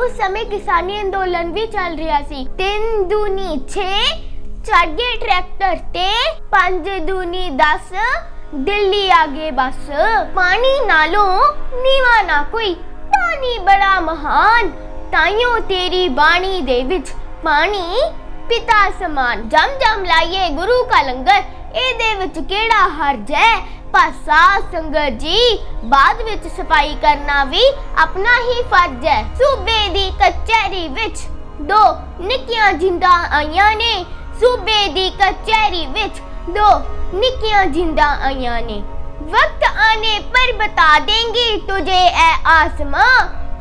ਉਸ ਸਮੇਂ ਕਿਸਾਨੀ ਅੰਦੋਲਨ ਵੀ ਚੱਲ ਰਿਹਾ ਸੀ। ਤਿੰਨ ਦੂਨੀ 6 ਚੜ ਟਰੈਕਟਰ ਤੇ ਪੰਜ ਦੂਨੀ 10 ਦਿੱਲੀ ਆਗੇ ਬਸ। ਪਾਣੀ ਨਾਲੋਂ ਨੀਵਾ ਨਾ ਕੋਈ, ਪਾਣੀ ਬੜਾ ਮਹਾਨ। ਤਾਈਓ ਤੇਰੀ ਬਾਣੀ ਦੇ ਵਿੱਚ ਪਾਣੀ ਪਿਤਾ ਸਮਾਨ। ਜਮ ਜਮ ਲਾਈਏ ਗੁਰੂ ਕਾ ਲੰਗਰ ਇਹਦੇ ਵਿੱਚ ਕਿਹੜਾ ਹਰਜ ਹੈ ਪਾਸਾ ਸੰਗਤ ਜੀ ਬਾਅਦ ਵਿੱਚ ਸਫਾਈ ਕਰਨਾ ਵੀ ਆਪਣਾ ਹੀ ਫਰਜ਼ ਹੈ ਸੂਬੇ ਦੀ ਕਚਹਿਰੀ ਵਿੱਚ ਦੋ ਨਿੱਕੀਆਂ ਜਿੰਦਾਂ ਆਈਆਂ ਨੇ ਸੂਬੇ ਦੀ ਕਚਹਿਰੀ ਵਿੱਚ ਦੋ ਨਿੱਕੀਆਂ ਜਿੰਦਾਂ ਆਈਆਂ ਨੇ वक्त आने पर बता देंगे तुझे ए आसमां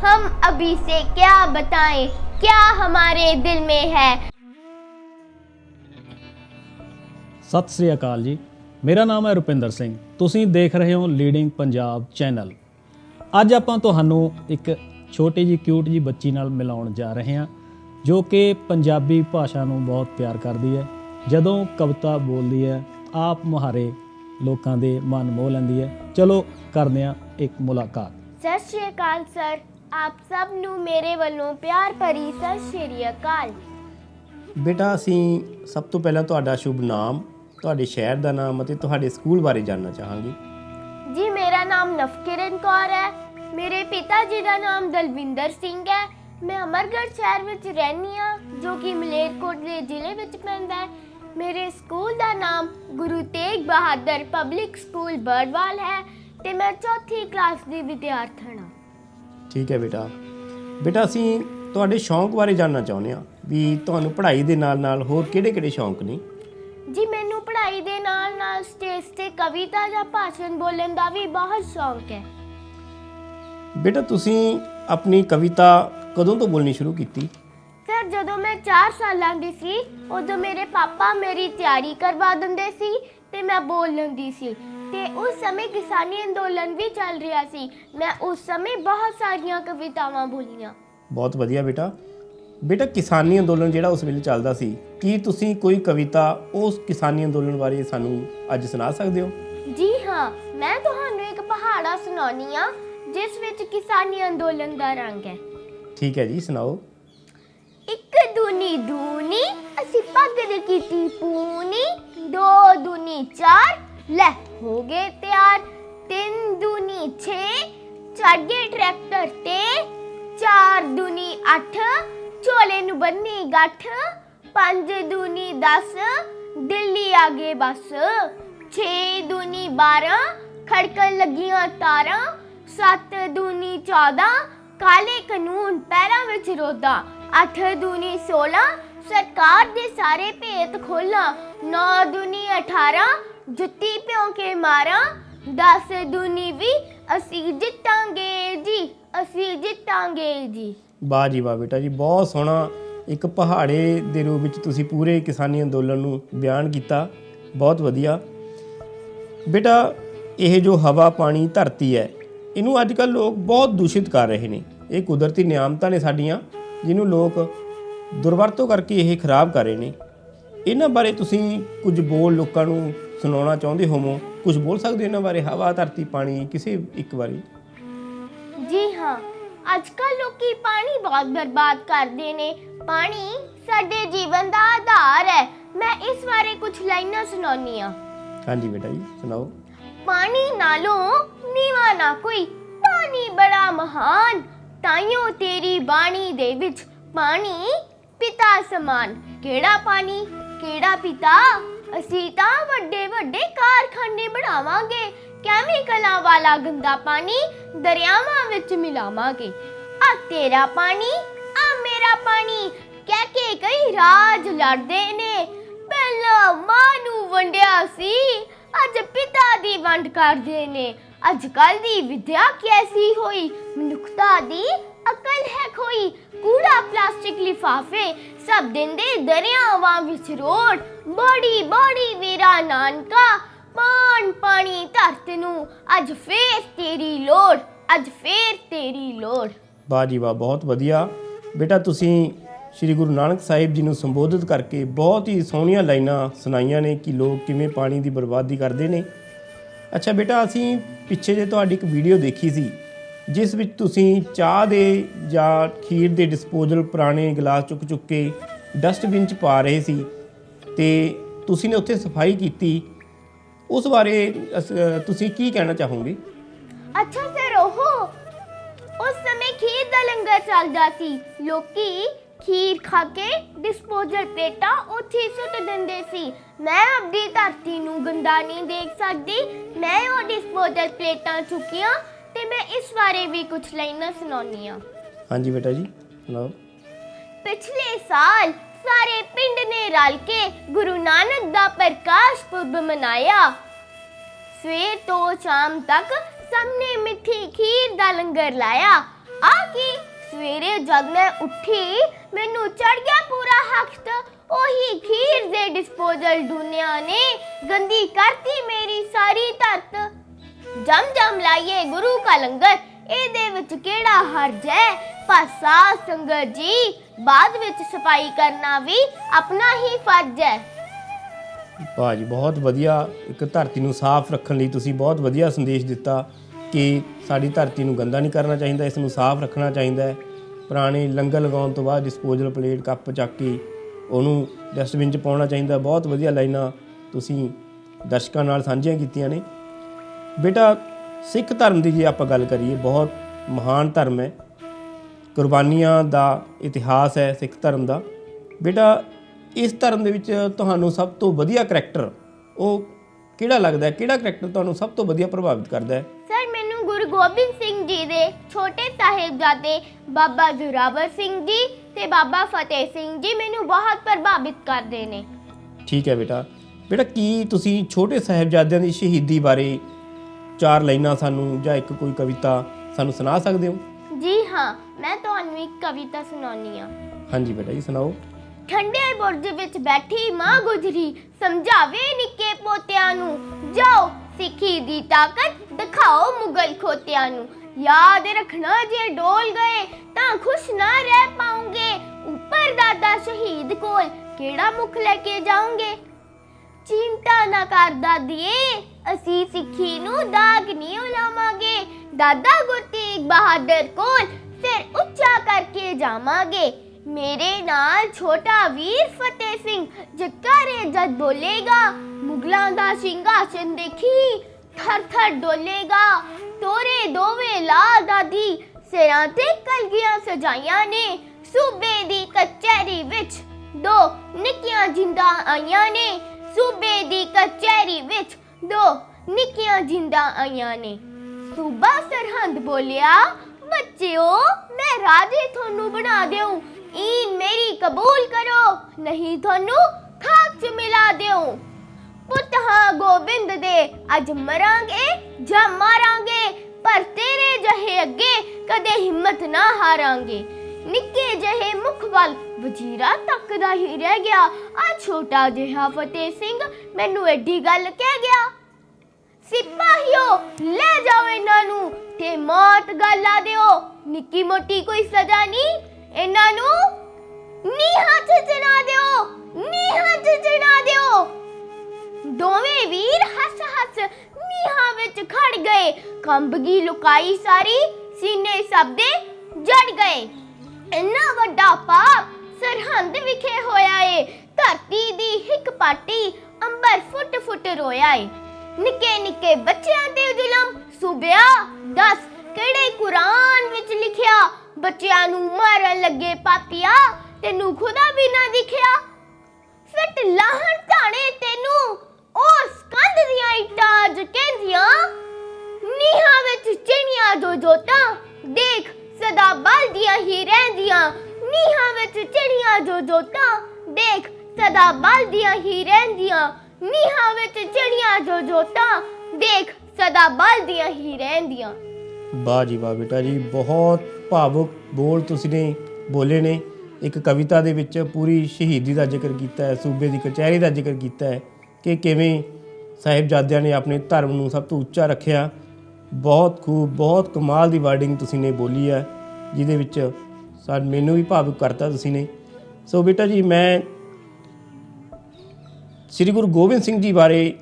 हम अभी से क्या बताएं क्या हमारे दिल में है ਸਤਿ ਸ੍ਰੀ ਅਕਾਲ ਜੀ। ਮੇਰਾ ਨਾਮ ਹੈ ਰੁਪਿੰਦਰ ਸਿੰਘ। ਤੁਸੀਂ ਦੇਖ ਰਹੇ ਹੋ ਲੀਡਿੰਗ ਪੰਜਾਬ ਚੈਨਲ ਅੱਜ ਆਪਾਂ ਤੁਹਾਨੂੰ ਇੱਕ ਛੋਟੀ ਜੀ ਕਿਊਟ ਜੀ ਬੱਚੀ ਨਾਲ ਮਿਲਾਉਣ ਜਾ ਰਹੇ ਹਾਂ ਜੋ ਕਿ ਪੰਜਾਬੀ ਭਾਸ਼ਾ ਨੂੰ ਬਹੁਤ ਪਿਆਰ ਕਰਦੀ ਹੈ। ਜਦੋਂ ਕਵਿਤਾ ਬੋਲਦੀ ਹੈ ਆਪ ਮੁਹਾਰੇ ਲੋਕਾਂ ਦੇ ਮਨ ਮੋਹ ਲੈਂਦੀ ਹੈ। ਚਲੋ ਕਰਦੇ ਹਾਂ ਇੱਕ ਮੁਲਾਕਾਤ। ਸਤਿ ਸ਼੍ਰੀ ਅਕਾਲ ਸਰ। ਆਪ ਸਭ ਨੂੰ ਮੇਰੇ ਵੱਲੋਂ ਪਿਆਰ ਭਰੀ ਸਤਿ ਸ਼੍ਰੀ ਅਕਾਲ। ਬੇਟਾ ਅਸੀਂ ਸਭ ਤੋਂ ਪਹਿਲਾਂ ਤੁਹਾਡਾ ਸ਼ੁਭ ਨਾਮ ਤੁਹਾਡੇ ਸ਼ਹਿਰ ਦਾ ਨਾਮ ਅਤੇ ਤੁਹਾਡੇ ਸਕੂਲ ਬਾਰੇ ਜਾਣਨਾ ਚਾਹਾਂਗੇ। ਜੀ ਮੇਰਾ ਨਾਮ ਨਵਕਿਰਨ ਕੌਰ ਹੈ। ਮੇਰੇ ਪਿਤਾ ਜੀ ਦਾ ਨਾਮ ਦਲਵਿੰਦਰ ਸਿੰਘ ਹੈ। ਮੈਂ ਅਮਰਗੜ੍ਹ ਸ਼ਹਿਰ ਵਿੱਚ ਰਹਿੰਦੀ ਹਾਂ ਜੋ ਕਿ ਮਲੇਰਕੋਟ ਦੇ ਜ਼ਿਲ੍ਹੇ ਵਿੱਚ ਪੈਂਦਾ ਹੈ। ਮੇਰੇ ਸਕੂਲ ਦਾ ਨਾਮ ਗੁਰੂ ਤੇਗ ਬਹਾਦਰ ਪਬਲਿਕ ਸਕੂਲ ਬਰਡਵਾਲ ਹੈ ਤੇ ਮੈਂ ਚੌਥੀ ਕਲਾਸ ਦੀ ਵਿਦਿਆਰਥਣ ਹਾਂ। ਠੀਕ ਹੈ ਬੇਟਾ। ਬੇਟਾ ਅਸੀਂ ਤੁਹਾਡੇ ਸ਼ੌਂਕ ਬਾਰੇ ਜਾਣਨਾ ਚਾਹੁੰਦੇ ਹਾਂ ਵੀ ਤੁਹਾਨੂੰ ਪੜ੍ਹਾਈ ਦੇ ਨਾਲ-ਨਾਲ ਹੋਰ ਕਿਹੜੇ-ਕਿਹੜੇ ਸ਼ੌਂਕ ਨੇ? ਜੀ ਦੇ ਨਾਲ ਸਟੇਜ ਤੇ ਕਵਿਤਾ ਜਾਂ ਭਾਸ਼ਣ ਬੋਲਣ ਦਾ ਵੀ ਬਹੁਤ ਸ਼ੌਂਕ ਹੈ। ਬੇਟਾ ਤੁਸੀਂ ਆਪਣੀ ਕਵਿਤਾ ਕਦੋਂ ਤੋਂ ਬੋਲਣੀ ਸ਼ੁਰੂ ਕੀਤੀ? ਸਰ ਜਦੋਂ ਮੈਂ 4 ਸਾਲਾਂ ਦੀ ਸੀ ਉਦੋਂ ਮੇਰੇ ਪਾਪਾ ਮੇਰੀ ਤਿਆਰੀ ਕਰਵਾ ਦਿੰਦੇ ਸੀ ਤੇ ਮੈਂ ਬੋਲ ਲੈਂਦੀ ਸੀ। ਤੇ ਉਸ ਸਮੇਂ ਕਿਸਾਨੀ ਅੰਦੋਲਨ ਵੀ ਚੱਲ ਰਿਹਾ ਸੀ। ਮੈਂ ਉਸ ਸਮੇਂ ਬਹੁਤ ਸਾਰੀਆਂ ਕਵਿਤਾਵਾਂ ਬੋਲੀਆਂ। ਬਹੁਤ ਵਧੀਆ ਬੇਟਾ। ਬੇਟਾ ਕਿਸਾਨੀ ਅੰਦੋਲਨ ਜਿਹੜਾ ਉਸ ਵੇਲੇ ਚੱਲਦਾ ਸੀ ਕੀ ਤੁਸੀਂ ਕੋਈ ਕਵਿਤਾ ਉਸ ਕਿਸਾਨੀ ਅੰਦੋਲਨ ਬਾਰੇ ਸਾਨੂੰ ਅੱਜ ਸੁਣਾ ਸਕਦੇ ਹੋ? ਜੀ ਹਾਂ ਮੈਂ ਤੁਹਾਨੂੰ ਇੱਕ ਪਹਾੜਾ ਸੁਣਾਉਣੀ ਆ ਜਿਸ ਵਿੱਚ ਕਿਸਾਨੀ ਅੰਦੋਲਨ ਦਾ ਰੰਗ ਹੈ। ਠੀਕ ਹੈ ਜੀ ਸੁਣਾਓ। ਇੱਕ ਦੂਨੀ ਦੂਨੀ ਅਸੀਂ ਪੱਗ ਦੀ ਕੀਤੀ ਪੂਨੀ ਦੋ ਦੂਨੀ ਚਾਰ ਲੈ ਹੋ ਗਏ ਤਿਆਰ। ਤਿੰਨ ਦੂਨੀ 6 ਚੜ ਗਏ ਟਰੈਕਟਰ ਤੇ ਚਾਰ ਦੂਨੀ 8 ਝੋਲੇ ਨੂੰ ਬੰਨੀ ਗੱਠ, ਪੰਜ ਦੂਨੀ 10 ਦਿੱਲੀ ਆਗੇ ਬਸ। 6 ਦੂਨੀ 12 ਖੜਕਣ ਲੱਗੀਆਂ ਤਾਰਾਂ 7 ਦੂਨੀ 14 ਕਾਲੇ ਕਾਨੂੰਨ ਪੈਰਾਂ ਵਿੱਚ ਰੋਦਾ। 8 ਦੂਨੀ 16 ਸਰਕਾਰ ਦੇ ਸਾਰੇ ਭੇਤ ਖੋਲਾਂ। 9 ਦੂਨੀ 18 ਜੁੱਤੀ ਪਿਉ ਕੇ ਮਾਰਾਂ। 10 ਦੂਨੀ ਵੀ ਅਸੀਂ ਜਿੱਤਾਂਗੇ ਜੀ, ਅਸੀਂ ਜਿੱਤਾਂਗੇ ਜੀ। ਵਾਹ ਜੀ ਵਾਹ ਬੇਟਾ ਜੀ, ਬਹੁਤ ਸੋਹਣਾ ਇੱਕ ਪਹਾੜੇ ਦੇ ਰੂਪ ਵਿੱਚ ਤੁਸੀਂ ਪੂਰੇ ਕਿਸਾਨੀ ਅੰਦੋਲਨ ਨੂੰ ਬਿਆਨ ਕੀਤਾ, ਬਹੁਤ ਵਧੀਆ। ਬੇਟਾ, ਇਹ ਜੋ ਹਵਾ ਪਾਣੀ ਧਰਤੀ ਹੈ, ਇਹਨੂੰ ਅੱਜ ਕੱਲ ਲੋਕ ਬਹੁਤ ਦੂਸ਼ਿਤ ਕਰ ਰਹੇ ਨੇ। ਇਹ ਕੁਦਰਤੀ ਨਿਆਮਤਾਂ ਨੇ ਸਾਡੀਆਂ, ਜਿਹਨੂੰ ਲੋਕ ਦੁਰਵਰਤੋਂ ਕਰਕੇ ਇਹ ਖਰਾਬ ਕਰ ਰਹੇ ਨੇ। ਇਹਨਾਂ ਬਾਰੇ ਤੁਸੀਂ ਕੁਝ ਬੋਲ ਲੋਕਾਂ ਨੂੰ ਸੁਣਾਉਣਾ ਚਾਹੁੰਦੇ ਹੋਵੋ? ਕੁਝ ਬੋਲ ਸਕਦੇ ਹੋ ਇਹਨਾਂ ਬਾਰੇ? ਹਵਾ, ਧਰਤੀ, ਪਾਣੀ, ਕਿਸੇ ਇੱਕ ਵਾਰੀ ਜੀ ਹਾਂ ਅੱਜ ਕੱਲ ਲੋਕੀ ਪਾਣੀ ਬਹੁਤ ਬਰਬਾਦ ਕਰਦੇ ਨੇ। ਪਾਣੀ ਸਾਡੇ ਜੀਵਨ ਦਾ ਆਧਾਰ ਹੈ। ਮੈਂ ਇਸ ਬਾਰੇ ਕੁਝ ਲਾਈਨਾਂ ਸੁਣਾਉਣੀ ਆ ਹਾਂਜੀ ਬੇਟਾ ਜੀ ਸੁਣਾਓ। ਪਾਣੀ ਨਾਲੋਂ ਨੀਵਾ ਨਾ ਕੋਈ ਪਾਣੀ ਬੜਾ ਮਹਾਨ। ਤਾਈਓ ਤੇਰੀ ਬਾਣੀ ਦੇ ਵਿੱਚ ਪਾਣੀ ਪਿਤਾ ਸਮਾਨ। ਕਿਹੜਾ ਪਾਣੀ ਕਿਹੜਾ ਪਿਤਾ? ਅਸੀਂ ਤਾਂ ਵੱਡੇ ਵੱਡੇ ਕਾਰਖਾਨੇ ਬਣਾਵਾਂਗੇ। ਕੈਮੀਕਲਾਂ ਵਾਲਾ ਗੰਦਾ ਪਾਣੀ ਦਰਿਆਵਾਂ ਵਿੱਚ ਮਿਲਾਵਾਂਗੇ? ਆ ਤੇਰਾ ਪਾਣੀ ਆ ਮੇਰਾ ਪਾਣੀ। ਕਹਿ ਕੇ ਕਈ ਰਾਜ ਲੜਦੇ ਨੇ। ਪਹਿਲਾਂ ਮਾਂ ਨੂੰ ਵੰਡਿਆ ਸੀ, ਅੱਜ ਪਿਤਾ ਦੀ ਵੰਡ ਕਰਦੇ ਨੇ। ਅੱਜ ਕੱਲ ਦੀ ਵਿਦਿਆ ਕੈਸੀ ਹੋਈ? ਮਨੁੱਖਤਾ ਦੀ ਅਕਲ ਹੈ ਖੋਈ ਕੂੜਾ, ਪਲਾਸਟਿਕ, ਲਿਫਾਫੇ ਸਭ ਦਿੰਦੇ ਦਰਿਆਵਾਂ ਵਿੱਚ ਰੋੜ ਬੜੀ ਬੜੀ ਵੀਰਾ ਨਾਨਕਾ ਪਾਣ ਪਾਣੀ ਧਰਤ ਨੂੰ, ਅੱਜ ਫੇਰ ਤੇਰੀ ਲੋੜ, ਅੱਜ ਫੇਰ ਤੇਰੀ ਲੋੜ। ਵਾਹ ਜੀ ਵਾਹ, ਬਹੁਤ ਵਧੀਆ। ਬੇਟਾ, ਤੁਸੀਂ ਸ੍ਰੀ ਗੁਰੂ ਨਾਨਕ ਸਾਹਿਬ ਜੀ ਨੂੰ ਸੰਬੋਧਿਤ ਕਰਕੇ ਬਹੁਤ ਹੀ ਸੋਹਣੀਆਂ ਲਾਈਨਾਂ ਸੁਣਾਈਆਂ ਨੇ ਕਿ ਲੋਕ ਕਿਵੇਂ ਪਾਣੀ ਦੀ ਬਰਬਾਦੀ ਕਰਦੇ ਨੇ। ਅੱਛਾ ਬੇਟਾ, ਅਸੀਂ ਪਿੱਛੇ ਜੇ ਤੁਹਾਡੀ ਇੱਕ ਵੀਡੀਓ ਦੇਖੀ ਸੀ, ਜਿਸ ਵਿੱਚ ਤੁਸੀਂ ਚਾਹ ਦੇ ਜਾਂ ਖੀਰ ਦੇ ਡਿਸਪੋਜ਼ਲ ਪੁਰਾਣੇ ਗਲਾਸ ਚੁੱਕ ਚੁੱਕ ਕੇ ਡਸਟਬਿਨ 'ਚ ਪਾ ਰਹੇ ਸੀ ਤੇ ਤੁਸੀਂ ਨੇ ਉੱਥੇ ਸਫ਼ਾਈ ਕੀਤੀ। ਉਸ ਬਾਰੇ ਅਸ- ਅ, ਤੁਸੀਂ ਕੀ ਕਹਿਣਾ ਚਾਹੋਗੇ? ਅੱਛਾ ਸਰ ਉਹ ਉਸ ਸਮੇਂ ਖੀਰ ਦਾ ਲੰਗਰ ਚੱਲਦਾ ਸੀ। ਲੋਕੀ ਖੀਰ ਖਾ ਕੇ ਡਿਸਪੋਜ਼ਲ ਪਲੇਟਾਂ ਉੱਥੇ ਹੀ ਸੁੱਟ ਦਿੰਦੇ ਸੀ। ਮੈਂ ਆਪਣੀ ਧਰਤੀ ਨੂੰ ਗੰਦਾ ਨਹੀਂ ਦੇਖ ਸਕਦੀ। ਮੈਂ ਉਹ ਡਿਸਪੋਜ਼ਲ ਪਲੇਟਾਂ ਚੁੱਕੀਆਂ ਤੇ ਮੈਂ ਇਸ ਬਾਰੇ ਵੀ ਕੁਝ ਲਾਈਨਾਂ ਸੁਣਾਉਣੀ ਆ ਹਾਂਜੀ ਬੇਟਾ ਜੀ ਸੁਣਾਓ। ਪਿਛਲੇ ਸਾਲ ਸਾਰੇ ਪਿੰਡ ਨੇ ਰਲ ਕੇ ਗੁਰੂ ਨਾਨਕ ਦਾ ਪ੍ਰਕਾਸ਼ ਪੁਰਬ ਮਨਾਇਆ। ਸਵੇਰ ਤੋਂ ਸ਼ਾਮ ਤੱਕ ਸਭ ਨੇ ਮਿੱਠੀ ਖੀਰ ਦਾ ਲੰਗਰ ਲਾਇਆ। ਆ ਕੀ ਸਵੇਰੇ ਜਦ ਮੈਂ ਉੱਠੀ, ਮੈਨੂੰ ਚੜ ਗਿਆ ਪੂਰਾ ਹਕਤ ਉਹੀ ਖੀਰ ਦੇ ਡਿਸਪੋਜ਼ਲ ਦੁਨੀਆ ਨੇ ਗੰਦੀ ਕਰਤੀ ਮੇਰੀ ਸਾਰੀ ਧਰਤ। ਜਮ ਜਮ ਲਾਈਏ ਗੁਰੂ ਕਾ ਲੰਗਰ, ਇਹਦੇ ਵਿੱਚ ਕਿਹੜਾ ਹਰਜ ਹੈ? ਪਾਸਾ ਸੰਗਤ ਜੀ, ਬਾਅਦ ਵਿੱਚ ਸਫ਼ਾਈ ਕਰਨਾ ਵੀ ਆਪਣਾ ਹੀ ਫਰਜ਼ ਹੈ। ਵਾਹ ਬਹੁਤ ਵਧੀਆ ਇੱਕ ਧਰਤੀ ਨੂੰ ਸਾਫ਼ ਰੱਖਣ ਲਈ ਤੁਸੀਂ ਬਹੁਤ ਵਧੀਆ ਸੰਦੇਸ਼ ਦਿੱਤਾ ਕਿ ਸਾਡੀ ਧਰਤੀ ਨੂੰ ਗੰਦਾ ਨਹੀਂ ਕਰਨਾ ਚਾਹੀਦਾ, ਇਸ ਨੂੰ ਸਾਫ਼ ਰੱਖਣਾ ਚਾਹੀਦਾ ਹੈ। ਪੁਰਾਣੇ ਲੰਗਰ ਲਗਾਉਣ ਤੋਂ ਬਾਅਦ ਡਿਸਪੋਜ਼ਲ ਪਲੇਟ ਕੱਪ ਚੱਕ ਕੇ ਉਹਨੂੰ ਡਸਟਬਿਨ 'ਚ ਪਾਉਣਾ ਚਾਹੀਦਾ, ਬਹੁਤ ਵਧੀਆ ਲਾਈਨਾਂ ਤੁਸੀਂ ਦਰਸ਼ਕਾਂ ਨਾਲ ਸਾਂਝੀਆਂ ਕੀਤੀਆਂ ਨੇ। ਬੇਟਾ, ਸਿੱਖ ਧਰਮ ਦੀ ਜੇ ਆਪਾਂ ਗੱਲ ਕਰੀਏ, ਬਹੁਤ ਮਹਾਨ ਧਰਮ ਹੈ। ਕੁਰਬਾਨੀਆਂ ਦਾ ਇਤਿਹਾਸ ਹੈ ਸਿੱਖ ਧਰਮ ਦਾ। ਬੇਟਾ ਇਸ ਧਰਮ ਦੇ ਵਿੱਚ ਤੁਹਾਨੂੰ ਸਭ ਤੋਂ ਵਧੀਆ ਕਰੈਕਟਰ ਉਹ ਕਿਹੜਾ ਲੱਗਦਾ ਹੈ? ਕਿਹੜਾ ਕਰੈਕਟਰ ਤੁਹਾਨੂੰ ਸਭ ਤੋਂ ਵਧੀਆ ਪ੍ਰਭਾਵਿਤ ਕਰਦਾ ਹੈ? ਸਰ ਮੈਨੂੰ ਗੁਰੂ ਗੋਬਿੰਦ ਸਿੰਘ ਜੀ ਦੇ ਛੋਟੇ ਸਾਹਿਬਜ਼ਾਦੇ ਬਾਬਾ ਜ਼ੋਰਾਵਰ ਸਿੰਘ ਜੀ ਤੇ ਬਾਬਾ ਫਤਿਹ ਸਿੰਘ ਜੀ ਮੈਨੂੰ ਬਹੁਤ ਪ੍ਰਭਾਵਿਤ ਕਰਦੇ ਨੇ। ਠੀਕ ਹੈ ਬੇਟਾ। ਬੇਟਾ ਕੀ ਤੁਸੀਂ ਛੋਟੇ ਸਾਹਿਬਜ਼ਾਦਿਆਂ ਦੀ ਸ਼ਹੀਦੀ ਬਾਰੇ ਚਾਰ ਲਾਈਨਾਂ ਸਾਨੂੰ ਜਾਂ ਇੱਕ ਕੋਈ ਕਵਿਤਾ ਸਾਨੂੰ ਸੁਣਾ ਸਕਦੇ ਹੋ? ਜੀ ਹਾਂ ਮੈਂ ਤੁਹਾਨੂੰ ਇੱਕ ਕਵਿਤਾ ਸੁਣਾਉਣੀ ਆ ਹਾਂਜੀ ਬੇਟਾ ਜੀ ਸੁਣਾਓ। ਠੰਡੇ ਬੁਰਜ ਵਿੱਚ ਬੈਠੀ ਮਾਂ ਗੁਜਰੀ ਸਮਝਾਵੇ ਨਿੱਕੇ ਪੋਤਿਆਂ ਨੂੰ। ਜਾਓ ਸਿੱਖੀ ਦੀ ਤਾਕਤ ਦਿਖਾਓ ਮੁਗਲ ਖੋਤਿਆਂ ਨੂੰ। ਯਾਦ ਰੱਖਣਾ ਜੇ ਡੋਲ ਗਏ ਤਾਂ ਖੁਸ਼ ਨਾ ਰਹਿ ਪਾਉਂਗੇ। ਉੱਪਰ ਦਾਦਾ ਸ਼ਹੀਦ ਕੋਲ ਕਿਹੜਾ ਮੁਖ ਲੈ ਕੇ ਜਾਓਗੇ? ਚਿੰਤਾ ਨਾ ਕਰ ਦਾਦੀਏ ਅਸੀਂ ਸਿੱਖੀ ਨੂੰ ਦਾਗ ਨਹੀਂ ਉਲਾਵਾਂਗੇ ਦਾਦਾ ਗੁਰਤੇਗ ਬਹਾਦਰ ਕੋਲ ਸਿਰ ਉੱਚਾ ਕਰਕੇ ਜਾਵਾਂਗੇ ਮੇਰੇ ਨਾਲ ਛੋਟਾ ਵੀਰ ਫਤਿਹ ਸਿੰਘ ਜਕਾਰੇ ਜਦ ਬੋਲੇਗਾ ਮੁਗਲਾਂ ਦਾ ਸਿੰਘਾਸਨ ਦੇਖੀ ਥਰ ਥਰ ਡੋਲੇਗਾ ਤੋਰੇ ਦੋਵੇਂ ਲਾ ਦਾਦੀ ਸਿਰਾਂ ਤੇ ਕਲਗੀਆਂ ਸਜਾਈਆਂ ਨੇ ਸੂਬੇ ਦੀ ਕਚਹਿਰੀ ਵਿੱਚ ਦੋ ਨਿੱਕੀਆਂ ਜਿੰਦਾਂ ਆਈਆਂ ਨੇ ਸੂਬੇ ਦੀ ਕਚਹਿਰੀ ਵਿੱਚ ਦੋ ਨਿੱਕੀਆਂ ਜਿੰਦਾਂ ਆਈਆਂ ਨੇ ਸੂਬਾ ਸਰਹੰਦ ਬੋਲਿਆ, ਬੱਚਿਓ, ਮੈਂ ਰਾਜੇ ਤੁਹਾਨੂੰ ਬਣਾ ਦਿਉ ਈਨ ਮੇਰੀ ਕਬੂਲ ਕਰੋ, ਨਹੀਂ ਤੁਹਾਨੂੰ ਖਾਕ 'ਚ ਮਿਲਾ ਦਿਉ ਪੁੱਤ ਹਾਂ ਗੋਬਿੰਦ ਦੇ, ਅੱਜ ਮਰਾਂਗੇ ਜਾਂ ਮਾਰਾਂਗੇ, ਪਰ ਤੇਰੇ ਜਹੇ ਅੱਗੇ ਕਦੇ ਹਿੰਮਤ ਨਾ ਹਾਰਾਂਗੇ। ਨਿੱਕੇ ਜਹੇ ਮੁਖ ਵੱਲ ਵਜ਼ੀਰਾ ਤੱਕਦਾ ਹੀ ਰਹਿ ਗਿਆ। ਆ ਛੋਟਾ ਜਿਹਾ ਫਤਿਹ ਸਿੰਘ ਮੈਨੂੰ ਐਡੀ ਗੱਲ ਕਹਿ ਗਿਆ। ਸਿਪਾਹੀਓ, ਲੈ ਜਾਓ ਇਹਨਾਂ ਨੂੰ। ਤੇ ਮੌਤ ਗਾਲਾ ਦਿਓ। ਨਿੱਕੀ ਮੋਟੀ ਕੋਈ ਸਜ਼ਾ ਨਹੀਂ। ਇਹਨਾਂ ਨੂੰ ਨੀਹਾਂ 'ਚ ਚਣਾ ਦਿਓ। ਨੀਹਾਂ 'ਚ ਚਣਾ ਦਿਓ। ਦੋਵੇਂ ਵੀਰ ਹੱਸ ਹੱਸ ਨੀਹਾਂ ਵਿੱਚ ਖੜ ਗਏ। ਕੰਬਗੀ ਲੁਕਾਈ ਸਾਰੀ ਸੀਨੇ ਸਭ ਦੇ ਜੜ ਗਏ। ਇੰਨਾ ਵੱਡਾ ਪਾਪ ਸਰਹੰਦ ਵਿਖੇ ਹੋਇਆ ਏ। ਧਰਤੀ ਦੀ ਹਿੱਕ ਪਾਟੀ ਅੰਬਰ ਫੁੱਟ ਫੁੱਟ ਰੋਇਆ ਏ। ਨਿੱਕੇ ਨਿੱਕੇ ਬੱਚਿਆਂ ਤੇ ਜ਼ੁਲਮ। ਸੁਬਿਆ, ਦੱਸ ਕਿਹੜੇ ਕੁਰਾਨ ਵਿੱਚ ਲਿਖਿਆ, ਬੱਚਿਆਂ ਨੂੰ ਮਾਰਨ ਲੱਗੇ ਪਾਪੀਆ, ਤੈਨੂੰ ਖੁਦਾ ਵੀ ਨਾ ਦਿਖਿਆ। ਫਿੱਟ ਲਾਹਣ ਧਾਣੇ ਤੈਨੂੰ ਉਸ ਕੰਧ ਦੀਆਂ ਇੱਟਾਂ ਅੱਜ ਨੀਹਾਂ ਵਿੱਚ ਚਿੜੀਆਂ ਜੋ ਜੋਤਾਂ, ਦੇਖ ਸਦਾ ਬਲਦੀਆਂ ਹੀ ਰਹਿੰਦੀਆਂ। ਨੀਹਾਂ ਵਿੱਚ ਚਿੜੀਆਂ ਜੋ ਜੋਤਾਂ, ਦੇਖ ਸਦਾ ਬਲਦੀਆਂ ਹੀ ਰਹਿੰਦੀਆਂ। ਨੀਹਾਂ ਵਿੱਚ ਚਿੜੀਆਂ ਜੋ ਜੋਤਾਂ, ਦੇਖ ਸਦਾ ਬਲਦੀਆਂ ਹੀ ਰਹਿੰਦੀਆਂ। ਵਾਹ ਜੀ ਵਾਹ ਬੇਟਾ ਜੀ, ਬਹੁਤ ਭਾਵੁਕ, ਬੋਲ ਤੁਸੀਂ ਨੇ, ਬੋਲੇ ਨੇ। ਇੱਕ ਕਵਿਤਾ ਦੇ ਵਿੱਚ ਪੂਰੀ ਸ਼ਹੀਦੀ ਦਾ ਜ਼ਿਕਰ ਕੀਤਾ ਹੈ, ਸੂਬੇ ਦੀ ਕਚਹਿਰੀ ਦਾ ਜ਼ਿਕਰ ਕੀਤਾ ਹੈ ਕਿ ਕਿਵੇਂ ਸਾਹਿਬਜ਼ਾਦਿਆਂ ਨੇ ਆਪਣੇ ਧਰਮ ਨੂੰ ਸਭ ਤੋਂ ਉੱਚਾ ਰੱਖਿਆ। ਬਹੁਤ ਖੂਬ, ਬਹੁਤ ਕਮਾਲ ਦੀ ਵਰਡਿੰਗ ਤੁਸੀਂ ਨੇ ਬੋਲੀ ਹੈ, ਜਿਹਦੇ ਵਿੱਚ ਸਾ, ਮੈਨੂੰ ਵੀ ਭਾਵੁਕ ਕਰਤਾ ਤੁਸੀਂ ਨੇ। ਸੋ ਬੇਟਾ ਜੀ, ਮੈਂ ਸ੍ਰੀ ਗੁਰੂ ਗੋਬਿੰਦ ਸਿੰਘ ਜੀ ਬਾਰੇ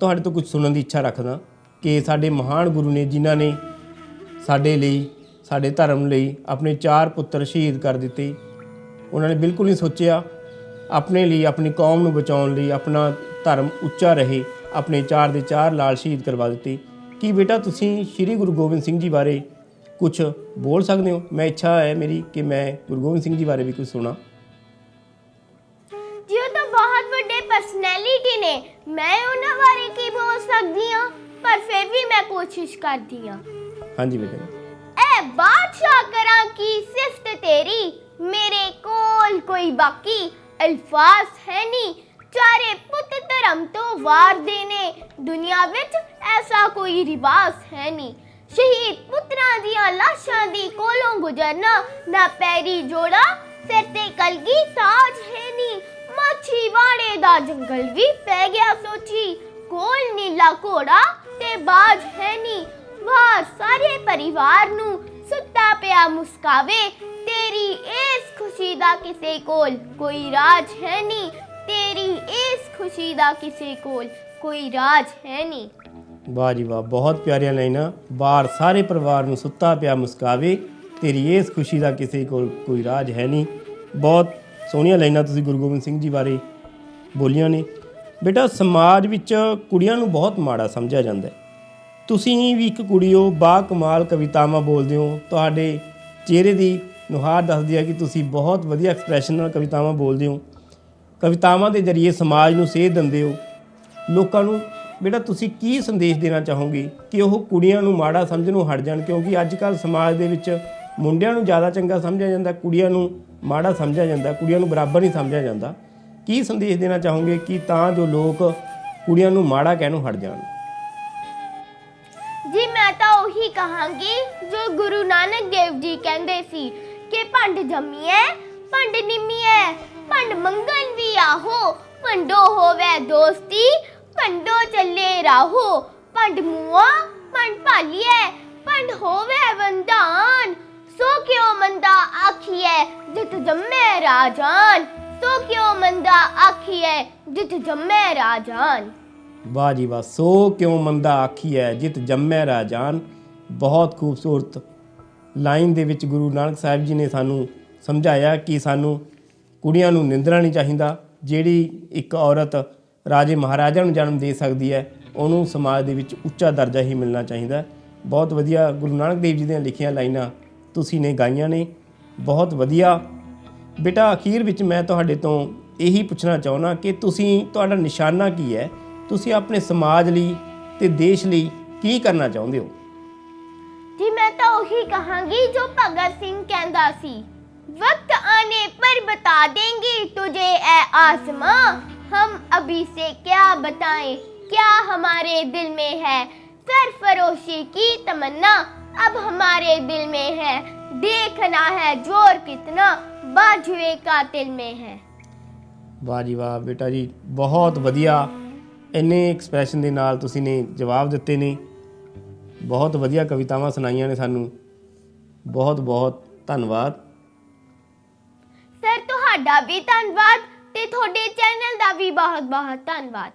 ਤੁਹਾਡੇ ਤੋਂ ਕੁਝ ਸੁਣਨ ਦੀ ਇੱਛਾ ਰੱਖਦਾ ਕਿ ਸਾਡੇ ਮਹਾਨ ਗੁਰੂ ਨੇ ਜਿਨ੍ਹਾਂ ਨੇ ਸਾਡੇ ਲਈ, ਸਾਡੇ ਧਰਮ ਲਈ ਆਪਣੇ ਚਾਰ ਪੁੱਤਰ ਸ਼ਹੀਦ ਕਰ ਦਿੱਤੇ। ਉਹਨਾਂ ਨੇ ਬਿਲਕੁਲ ਨਹੀਂ ਸੋਚਿਆ ਆਪਣੇ ਲਈ, ਆਪਣੀ ਕੌਮ ਨੂੰ ਬਚਾਉਣ ਲਈ ਆਪਣਾ ਧਰਮ ਉੱਚਾ ਰਹੇ, ਆਪਣੇ ਚਾਰ ਦੇ ਚਾਰ ਲਾਲ ਸ਼ਹੀਦ ਕਰਵਾ ਦਿੱਤੇ। ਕੀ ਬੇਟਾ ਤੁਸੀਂ ਸ੍ਰੀ ਗੁਰੂ ਗੋਬਿੰਦ ਸਿੰਘ ਜੀ ਬਾਰੇ ਕੁਝ ਬੋਲ ਸਕਦੇ ਹੋ? ਮੈਂ ਇੱਛਾ ਹੈ ਮੇਰੀ ਕਿ ਮੈਂ ਗੁਰੂ ਗੋਬਿੰਦ ਸਿੰਘ ਜੀ ਬਾਰੇ ਵੀ ਕੁਝ ਸੁਣਾ। ਮੈਂ ਉਹਨਾਂ ਬਾਰੇ ਕੀ ਬੋਲ ਸਕਦੀ ਹਾਂ? ਪਰ ਫਿਰ ਵੀ ਮੈਂ ਕੋਸ਼ਿਸ਼ ਕਰਦੀ ਹਾਂ। ਹਾਂਜੀ ਬੇਟਾ ਐ ਬਾਦਸ਼ਾਹ ਕਰਾਂ ਕੀ ਸਿਫਤ ਤੇਰੀ? ਮੇਰੇ ਕੋਲ ਕੋਈ ਬਾਕੀ ਅਲਫਾਜ਼ ਹੈ ਨਹੀਂ। ਚਾਰੇ ਪੁੱਤ ਧਰਮ ਤੋਂ ਵਾਰ ਦੇਨੇ ਦੁਨੀਆ ਵਿੱਚ ਐਸਾ ਕੋਈ ਰਿਵਾਜ ਹੈ ਨਹੀਂ। ਸ਼ਹੀਦ ਪੁੱਤਰਾਂ ਦੀਆਂ ਲਾਸ਼ਾਂ ਦੀ ਕੋਲੋਂ ਗੁਜ਼ਰਨਾ ਨਾ ਪੈਰੀ ਜੋੜਾ। ਸਿਰ ਤੇ ਕਲਗੀ ਤਾਜ ਹੈ ਨਹੀਂ। ਮੱਛੀ ਦਾ ਜੰਗਲ ਵੀ ਪੈ ਗਿਆ ਸੋਚੀ। ਕੋਲ ਨੀਲਾ ਘੋੜਾ ਤੇ ਬਾਜ ਹੈ ਨਹੀਂ ਬਾਹਰ ਸਾਰੇ ਪਰਿਵਾਰ ਨੂੰ ਸੁੱਤਾ ਪਿਆ ਮੁਸਕਾਵੇ। ਤੇਰੀ ਇਸ ਖੁਸ਼ੀ ਦਾ ਕਿਸੇ ਕੋਲ ਕੋਈ ਰਾਜ ਹੈ ਨਹੀਂ ਤੇਰੀ ਇਸ ਖੁਸ਼ੀ ਦਾ ਕਿਸੇ ਕੋਲ ਕੋਈ ਰਾਜ ਹੈ ਨਹੀਂ ਵਾਹ ਜੀ ਵਾਹ, ਬਹੁਤ ਪਿਆਰੀਆਂ ਲਾਈਨਾਂ ਬਾਹਰ ਸਾਰੇ ਪਰਿਵਾਰ ਨੂੰ ਸੁੱਤਾ ਪਿਆ ਮੁਸਕਾਵੇ। ਤੇਰੀ ਇਸ ਖੁਸ਼ੀ ਦਾ ਕਿਸੇ ਕੋਲ ਕੋਈ ਰਾਜ ਹੈ ਨਹੀਂ ਬਹੁਤ ਸੋਹਣੀਆਂ ਲਾਈਨਾਂ ਤੁਸੀਂ ਗੁਰੂ ਗੋਬਿੰਦ ਸਿੰਘ ਜੀ ਬਾਰੇ ਬੋਲੀਆਂ ਨੇ। ਬੇਟਾ, ਸਮਾਜ ਵਿੱਚ ਕੁੜੀਆਂ ਨੂੰ ਬਹੁਤ ਮਾੜਾ ਸਮਝਿਆ ਜਾਂਦਾ ਹੈ। ਤੁਸੀਂ ਵੀ ਇੱਕ ਕੁੜੀ ਹੋ ਬਾ ਕਮਾਲ ਕਵਿਤਾਵਾਂ ਬੋਲਦੇ ਹੋ। ਤੁਹਾਡੇ ਚਿਹਰੇ ਦੀ ਨੁਹਾਰ ਦੱਸਦੀ ਹੈ ਕਿ ਤੁਸੀਂ ਬਹੁਤ ਵਧੀਆ ਐਕਸਪ੍ਰੈਸ਼ਨ ਨਾਲ ਕਵਿਤਾਵਾਂ ਬੋਲਦੇ ਹੋ। ਕਵਿਤਾਵਾਂ ਦੇ ਜ਼ਰੀਏ ਸਮਾਜ ਨੂੰ ਸੇਧ ਦਿੰਦੇ ਹੋ। ਲੋਕਾਂ ਨੂੰ, ਬੇਟਾ, ਤੁਸੀਂ ਕੀ ਸੰਦੇਸ਼ ਦੇਣਾ ਚਾਹੋਗੇ ਕਿ ਉਹ ਕੁੜੀਆਂ ਨੂੰ ਮਾੜਾ ਸਮਝਣੋਂ ਹਟ ਜਾਣ? ਕਿਉਂਕਿ ਅੱਜ ਕੱਲ ਸਮਾਜ ਦੇ ਵਿੱਚ ਮੁੰਡਿਆਂ ਨੂੰ ਜ਼ਿਆਦਾ ਚੰਗਾ ਸਮਝਿਆ ਜਾਂਦਾ, ਕੁੜੀਆਂ ਨੂੰ ਮਾੜਾ ਸਮਝਿਆ ਜਾਂਦਾ, ਕੁੜੀਆਂ ਨੂੰ ਬਰਾਬਰ ਨਹੀਂ ਸਮਝਿਆ ਜਾਂਦਾ। ਕੀ ਸੰਦੇਸ਼ ਦੇਣਾ ਚਾਹੋਗੇ ਕਿ ਤਾਂ ਜੋ ਲੋਕ ਕੁੜੀਆਂ ਨੂੰ ਮਾੜਾ ਕਹਿਣੋਂ ਹਟ ਜਾਣ? ਜੀ, ਮੈਂ ਤਾਂ ਉਹੀ ਕਹਾਂਗੀ ਜੋ ਗੁਰੂ ਨਾਨਕ ਦੇਵ ਜੀ ਕਹਿੰਦੇ ਸੀ ਕਿ ਭੰਡ ਜੰਮੀਐ ਭੰਡ ਨਿੰਮੀਐ ਭੰਡ ਮੰਗਣ ਵੀ ਆਹੋ, ਭੰਡੋ ਹੋਵੇ ਦੋਸਤੀ, ਭੰਡੋ ਚੱਲੇ ਰਾਹੋ, ਭੰਡ ਮੂਆ ਭੰਡ ਭਾਲੀਐ, ਭੰਡ ਹੋਵੇ ਵੰਦਾਨ ਸੋ ਕਿਉ ਮੰਦਾ ਆਖੀਐ, ਜਿਤ ਜੰਮੈ ਰਾਜਾਨ? ਸੋ ਕਿਉ ਮੰਦਾ ਆਖੀਐ, ਜਿਤ ਜੰਮੈ ਰਾਜਾਨ? ਵਾਹ ਜੀ ਵਾਹ, ਸੋ ਕਿਉ ਮੰਦਾ ਆਖੀ ਜਿਤ ਜੰਮੈ ਰਾਜਾਨ? ਬਹੁਤ ਖੂਬਸੂਰਤ ਲਾਈਨ ਦੇ ਵਿੱਚ ਗੁਰੂ ਨਾਨਕ ਸਾਹਿਬ ਜੀ ਨੇ ਸਾਨੂੰ ਸਮਝਾਇਆ ਕਿ ਸਾਨੂੰ ਕੁੜੀਆਂ ਨੂੰ ਨਿੰਦਣਾ ਨਹੀਂ ਚਾਹੀਦਾ, ਜਿਹੜੀ ਇੱਕ ਔਰਤ ਰਾਜੇ ਮਹਾਰਾਜਾ ਨੂੰ ਜਨਮ ਦੇ ਸਕਦੀ ਹੈ ਉਹਨੂੰ ਸਮਾਜ ਦੇ ਵਿੱਚ ਉੱਚਾ ਦਰਜਾ ਹੀ ਮਿਲਣਾ ਚਾਹੀਦਾ। ਬਹੁਤ ਵਧੀਆ ਗੁਰੂ ਨਾਨਕ ਦੇਵ ਜੀ ਦੀਆਂ ਲਿਖੀਆਂ ਲਾਈਨਾਂ ਤੁਸੀਂ ਨੇ ਗਾਈਆਂ ਨੇ ਬਹੁਤ ਵਧੀਆ ਬੇਟਾ ਅਖੀਰ ਵਿੱਚ ਮੈਂ ਤੁਹਾਡੇ ਤੋਂ ਇਹੀ ਪੁੱਛਣਾ ਚਾਹੁੰਦਾ ਕਿ ਤੁਸੀਂ ਤੁਹਾਡਾ ਨਿਸ਼ਾਨਾ ਕੀ ਹੈ ਤੁਸੀਂ ਆਪਣੇ ਸਮਾਜ ਲਈ ਤੇ ਦੇਸ਼ ਲਈ ਕੀ ਕਰਨਾ ਚਾਹੁੰਦੇ ਹੋ ਜੀ ਮੈਂ ਤਾਂ ਉਹੀ ਕਹਾਂਗੀ ਜੋ ਭਗਤ ਸਿੰਘ ਕਹਿੰਦਾ ਸੀ वक्त आने पर बता देंगे तुझे ए आसमां हम अभी से क्या बताएं क्या हमारे दिल में है सरफरोशी की तमन्ना अब हमारे दिल में है देखना है जोर कितना बाजुए का दिल में है ਵਾਹ ਜੀ ਵਾਹ ਬੇਟਾ ਜੀ ਬਹੁਤ ਵਧੀਆ ਇੰਨੇ ਐਕਸਪ੍ਰੈਸ਼ਨ ਦੇ ਨਾਲ ਤੁਸੀਂ ਨੇ ਜਵਾਬ ਦਿੱਤੇ ਨੇ ਬਹੁਤ ਵਧੀਆ ਕਵਿਤਾਵਾਂ ਸੁਣਾਈਆਂ ਨੇ ਸਾਨੂੰ ਬਹੁਤ ਬਹੁਤ ਧੰਨਵਾਦ ਸਰ ਤੁਹਾਡਾ ਵੀ ਧੰਨਵਾਦ ਤੇ ਤੁਹਾਡੇ ਚੈਨਲ ਦਾ ਵੀ ਬਹੁਤ ਬਹੁਤ ਧੰਨਵਾਦ